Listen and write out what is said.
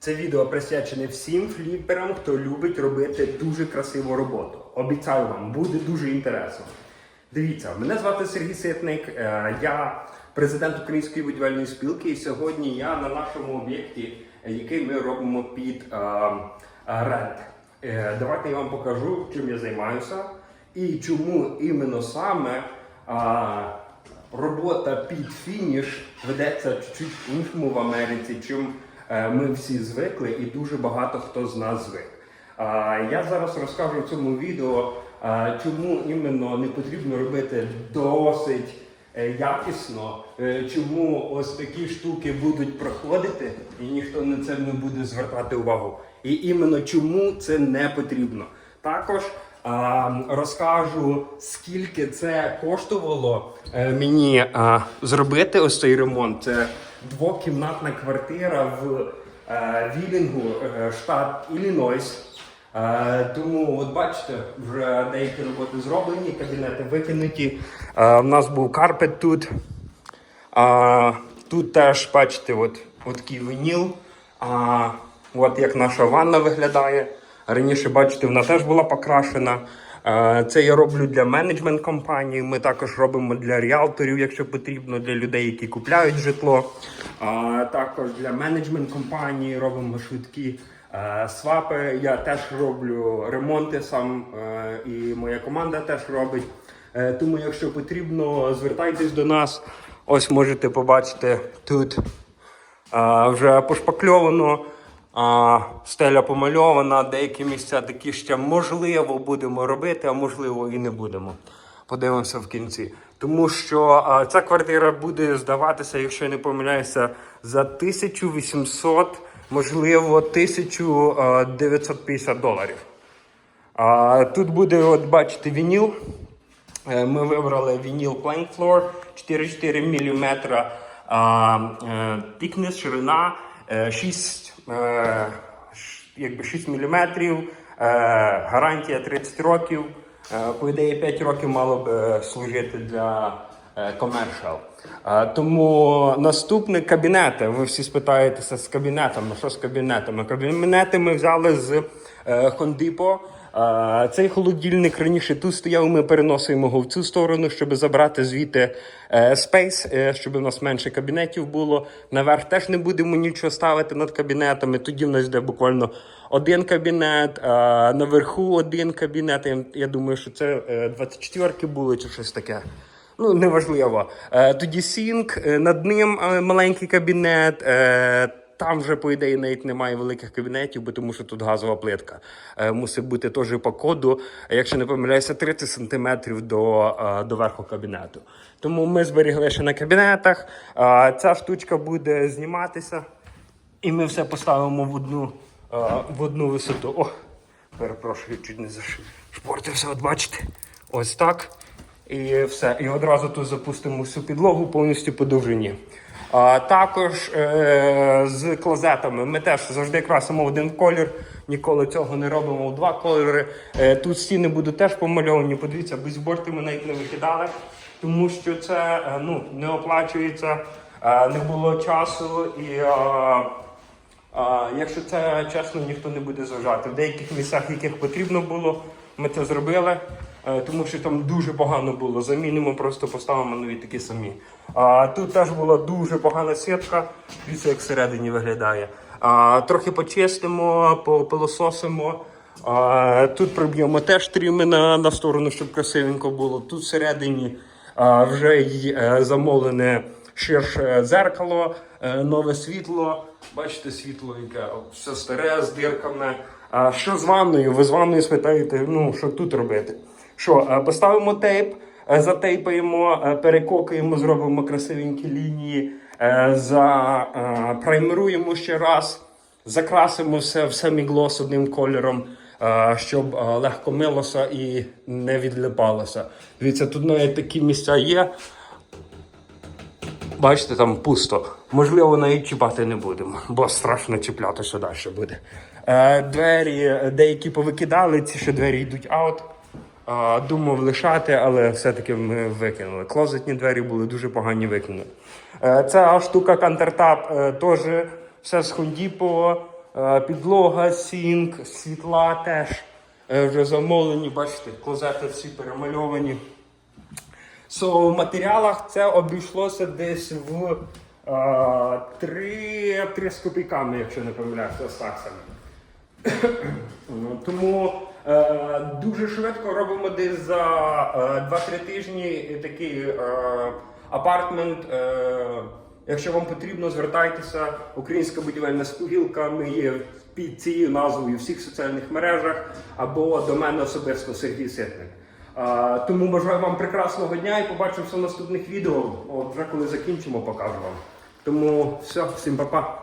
Це відео присвячене всім фліперам, хто любить робити дуже красиву роботу. Обіцяю вам, буде дуже інтересно. Дивіться, мене звати Сергій Ситник, е, я президент Української будівельної спілки, і сьогодні я на нашому об'єкті, е, який ми робимо під е, рент. Давайте я вам покажу, чим я займаюся і чому іменно саме робота під фініш ведеться чуть іншому в Америці, чим ми всі звикли, і дуже багато хто з нас звик. Я зараз розкажу в цьому відео, чому іменно не потрібно робити досить е, якісно, е, чому ось такі штуки будуть проходити, і ніхто на це не буде звертати увагу. І іменно чому це не потрібно. Також розкажу, скільки це коштувало е, мені зробити ось цей ремонт. Це двокімнатна квартира в е, Вілінгу, е, штат Іллінойс. Е, тому, от бачите, вже деякі роботи зроблені, кабінети викинуті. Е, в нас був карпет тут. А, тут теж бачите, от, от такий вініл. А, от як наша ванна виглядає. Раніше, бачите, вона теж була покрашена. Це я роблю для менеджмент компанії. Ми також робимо для ріалторів, якщо потрібно, для людей, які купляють житло. Також для менеджмент компанії робимо швидкі е, свапи. Я теж роблю ремонти сам, е, і моя команда теж робить. Е, Тому, якщо потрібно, звертайтесь до нас. Ось можете побачити тут вже пошпакльовано, а, стеля помальована, деякі місця такі ще можливо будемо робити, а можливо і не будемо. Подивимося в кінці. Тому що а, ця квартира буде здаватися, якщо я не помиляюся, за 1800, можливо, 1950 доларів. А, тут буде, от бачите, вініл. Е, Ми вибрали вініл Plank Floor 4,4 мм, а, е, ширина 6, е, якби 6 мм, е, гарантія 30 років. Е, По ідеї 5 років мало б е, служити для комершал. Е, Тому наступне кабінети. Ви всі спитаєтеся з кабінетами. Що з кабінетами? Кабінети ми взяли з е, Depot. Цей холодильник раніше тут стояв, ми переносимо його в цю сторону, щоб забрати звідти е, спейс, е, щоб у нас менше кабінетів було. Наверх теж не будемо нічого ставити над кабінетами. Тоді в нас йде буквально один кабінет, наверху один кабінет. Я, думаю, що це е, 24-ки були чи щось таке. Ну, неважливо. Е, Тоді сінк, е, над ним е, маленький кабінет. Там вже, по ідеї, навіть немає великих кабінетів, бо тому що тут газова плитка. Е, Мусить бути теж по коду, якщо не помиляюся, 30 сантиметрів до, е, до верху кабінету. Тому ми зберігли ще на кабінетах. Е, Ця штучка буде зніматися, і ми все поставимо в одну, е, в одну висоту. О, перепрошую, чуть не зашпортився, от бачите. Ось так. І все. І одразу тут запустимо всю підлогу повністю по довжині. А, також е, з клозетами ми теж завжди красимо один колір, ніколи цього не робимо в два кольори. Е, тут стіни будуть теж помальовані. Подивіться, бейсборти ми навіть не викидали, тому що це е, ну, не оплачується, не було часу і. якщо це чесно, ніхто не буде зважати. В деяких місцях, яких потрібно було, ми це зробили, е, тому що там дуже погано було. Замінимо, просто поставимо нові такі самі. А, тут теж була дуже погана сітка. Дивіться, як всередині виглядає. А, трохи почистимо, попилососимо. А, тут проб'ємо теж тріми на, на сторону, щоб красивенько було. Тут всередині а, вже й е, замовлене ширше зеркало, е, нове світло. Бачите, світло, яке все старе з дирками. А що з ванною? Ви з ванною спитаєте, ну що тут робити? Що, е, поставимо тейп, е, затейпаємо, е, перекокуємо, зробимо красивенькі лінії, запраймеруємо ще раз, закрасимо все в семіглос одним кольором. Щоб легко милося і не відлипалося. Дивіться, тут навіть такі місця є. Бачите, там пусто. Можливо, навіть чіпати не будемо, бо страшно чіпляти, що далі буде. Е, двері е, деякі повикидали, ці ще двері йдуть аут. Е, думав лишати, але все-таки ми викинули. Клозетні двері були дуже погані викинули. Е, ця штука Кантертап е, теж все з Хондіпо. Е, Підлога, сінк, світла теж е, вже замовлені. Бачите, клозети всі перемальовані. So, в матеріалах це обійшлося десь в е, 3, 3 з копійками, якщо не помиляюся, з таксами. Ну, Тому е, дуже швидко робимо десь за е, 2-3 тижні такий е, апартмент. Е, якщо вам потрібно, звертайтеся. Українська будівельна спілка. Ми є під цією назвою у всіх соціальних мережах або до мене особисто Сергій Ситник. Тому бажаю вам прекрасного дня і побачимося в наступних відео. От вже коли закінчимо, покажу вам. Тому все, всім па-па.